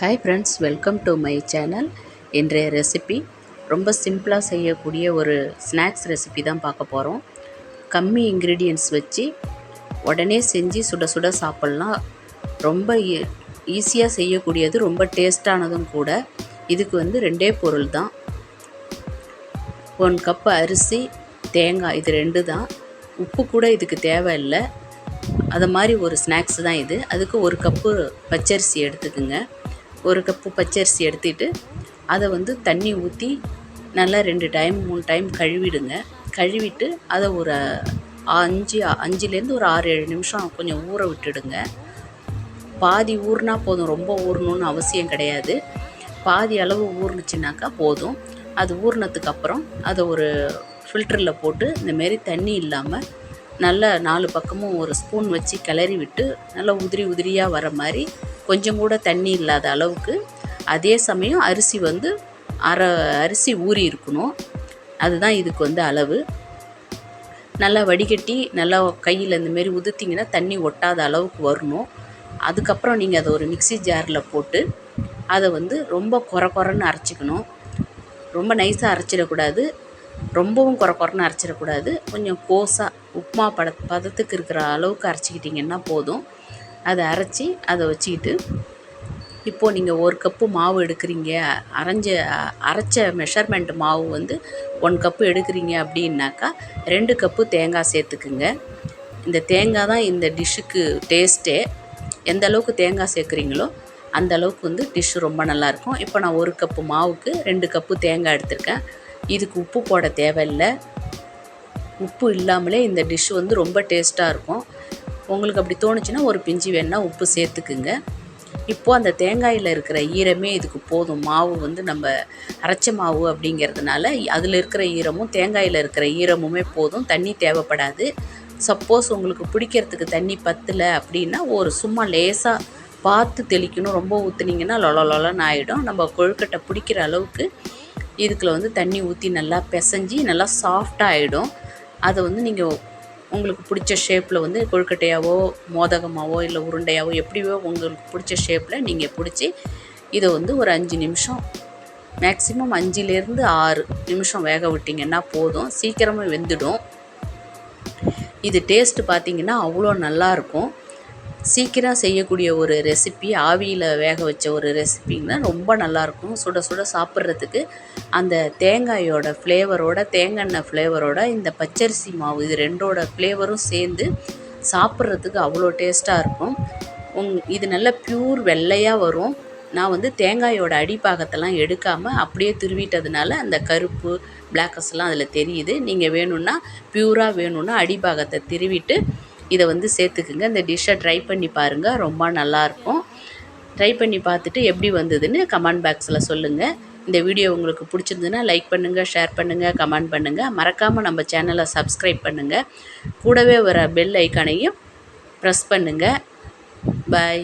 Hi friends welcome to my channel இன்றைய recipe ரொம்ப சிம்பிளாக செய்யக்கூடிய ஒரு ஸ்நாக்ஸ் ரெசிபி தான் பார்க்க போகிறோம் கம்மி இன்க்ரீடியன்ட்ஸ் வச்சு உடனே செஞ்சு சுட சுட சாப்பிட்லாம். ரொம்ப e-, ஈஸியாக செய்யக்கூடியது ரொம்ப டேஸ்டானதும் கூட. இதுக்கு வந்து ரெண்டே பொருள் தான். ஒன் கப் அரிசி தேங்காய் இது ரெண்டு தான். உப்பு கூட இதுக்கு தேவையில்லை. அது மாதிரி ஒரு ஸ்நாக்ஸ் தான் இது. அதுக்கு ஒரு கப்பு பச்சரிசி எடுத்துக்குங்க. ஒரு கப்பு பச்சரிசி எடுத்துகிட்டு அதை வந்து தண்ணி ஊற்றி நல்லா ரெண்டு டைம் மூணு டைம் கழுவிடுங்க. கழுவிட்டு அதை ஒரு அஞ்சு அஞ்சுலேருந்து ஒரு ஆறு ஏழு நிமிஷம் கொஞ்சம் ஊற விட்டுடுங்க. பாதி ஊறினா போதும் ரொம்ப ஊறணுன்னு அவசியம் கிடையாது. பாதி அளவு ஊறுனுச்சுனாக்கா போதும். அது ஊறினதுக்கு அப்புறம் அதை ஒரு ஃபில்டரில் போட்டு இந்தமாரி தண்ணி இல்லாமல் நல்லா நாலு பக்கமும் ஒரு ஸ்பூன் வச்சு கிளறி விட்டு நல்லா உதிரி உதிரியாக வர மாதிரி கொஞ்சம் கூட தண்ணி இல்லாத அளவுக்கு அதே சமயம் அரிசி வந்து அரை அரிசி ஊறி இருக்கணும். அதுதான் இதுக்கு வந்து அளவு. நல்லா வடிகட்டி நல்லா கையில் இந்தமாரி உதுத்திங்கன்னா தண்ணி ஒட்டாத அளவுக்கு வரணும். அதுக்கப்புறம் நீங்கள் அதை ஒரு மிக்சி ஜாரில் போட்டு அதை வந்து ரொம்ப குறை குறைன்னு அரைச்சிக்கணும். ரொம்ப நைஸாக அரைச்சிடக்கூடாது. ரொம்பவும் குறை குறைன்னு அரைச்சிடக்கூடாது. கொஞ்சம் கோஸாக உப்புமா பட பதத்துக்கு இருக்கிற அளவுக்கு அரைச்சிக்கிட்டிங்கன்னா போதும். அதை அரைச்சி அதை வச்சுக்கிட்டு இப்போது நீங்கள் ஒரு கப்பு மாவு எடுக்கிறீங்க. அரைஞ்ச அரைச்ச மெஷர்மெண்ட் மாவு வந்து ஒன் கப்பு எடுக்கிறீங்க அப்படின்னாக்கா ரெண்டு கப்பு தேங்காய் சேர்த்துக்குங்க. இந்த தேங்காய் தான் இந்த டிஷ்ஷுக்கு டேஸ்ட்டே. எந்த அளவுக்கு தேங்காய் சேர்க்குறீங்களோ அந்த அளவுக்கு வந்து டிஷ்ஷு ரொம்ப நல்லாயிருக்கும். இப்போ நான் ஒரு கப்பு மாவுக்கு ரெண்டு கப்பு தேங்காய் எடுத்திருக்கேன். இதுக்கு உப்பு போட தேவையில்லை. உப்பு இல்லாமலே இந்த டிஷ் வந்து ரொம்ப டேஸ்ட்டாக இருக்கும். உங்களுக்கு அப்படி தோணுச்சுன்னா ஒரு பிஞ்சு வேணால் உப்பு சேர்த்துக்குங்க. இப்போது அந்த தேங்காயில் இருக்கிற ஈரமே இதுக்கு போதும். மாவு வந்து நம்ம அரைச்ச மாவு அப்படிங்கிறதுனால அதில் இருக்கிற ஈரமும் தேங்காயில் இருக்கிற ஈரமுமே போதும். தண்ணி தேவைப்படாது. சப்போஸ் உங்களுக்கு பிடிக்கிறதுக்கு தண்ணி பத்தலை அப்படின்னா ஒரு சும்மா லேசாக பார்த்து தெளிக்கணும். ரொம்ப ஊற்றுனீங்கன்னா லொலலொலன்னு ஆகிடும் நம்ம கொழுக்கட்டை பிடிக்கிற அளவுக்கு இதுக்குள்ள வந்து தண்ணி ஊற்றி நல்லா பிசைஞ்சி நல்லா சாஃப்டாக ஆகிடும் அதை வந்து நீங்கள் உங்களுக்கு பிடிச்ச ஷேப்பில் வந்து கொழுக்கட்டையாவோ மோதகமாவோ இல்லை உருண்டையாவோ எப்படியோ உங்களுக்கு பிடிச்ச ஷேப்பில் நீங்கள் பிடிச்சி இதை வந்து ஒரு அஞ்சு நிமிஷம் மேக்ஸிமம் அஞ்சுலேருந்து ஆறு நிமிஷம் வேக விட்டிங்கன்னா போதும். சீக்கிரமாக வெந்துடும். இது டேஸ்ட்டு பார்த்திங்கன்னா அவ்வளோ நல்லாயிருக்கும் சீக்கிரம் செய்யக்கூடிய ஒரு ரெசிபி ஆவியில் வேக வச்ச ஒரு ரெசிபின்னா ரொம்ப நல்லாயிருக்கும் சுட சுட சாப்பிட்றதுக்கு அந்த தேங்காயோட ஃப்ளேவரோட தேங்காய் ஃப்ளேவரோட இந்த பச்சரிசி மாவு இது ரெண்டோட ஃப்ளேவரும் சேர்ந்து சாப்பிட்றதுக்கு அவ்வளோ டேஸ்ட்டாக இருக்கும். உங் இது நல்ல ப்யூர் வெள்ளையாக வரும். நான் வந்து தேங்காயோட அடிப்பாகத்தெல்லாம் எடுக்காமல் அப்படியே துருவிட்டதுனால அந்த கருப்பு பிளாக்கஸ்லாம் அதில் தெரியுது. நீங்கள் வேணும்னா ப்யூராக வேணும்னா அடிப்பாகத்தை திருவிட்டு இதை வந்து சேர்த்துக்குங்க. இந்த டிஷ்ஷை ட்ரை பண்ணி பாருங்கள் ரொம்ப நல்லாயிருக்கும். ட்ரை பண்ணி பார்த்துட்டு எப்படி வந்ததுன்னு கமெண்ட் பாக்ஸில் சொல்லுங்கள் இந்த வீடியோ உங்களுக்கு பிடிச்சிருந்துன்னா லைக் பண்ணுங்கள் ஷேர் பண்ணுங்கள் கமெண்ட் பண்ணுங்கள் மறக்காமல் நம்ம சேனலை சப்ஸ்கிரைப் பண்ணுங்கள் கூடவே வர பெல் ஐக்கானையும் ப்ரெஸ் பண்ணுங்கள் பாய்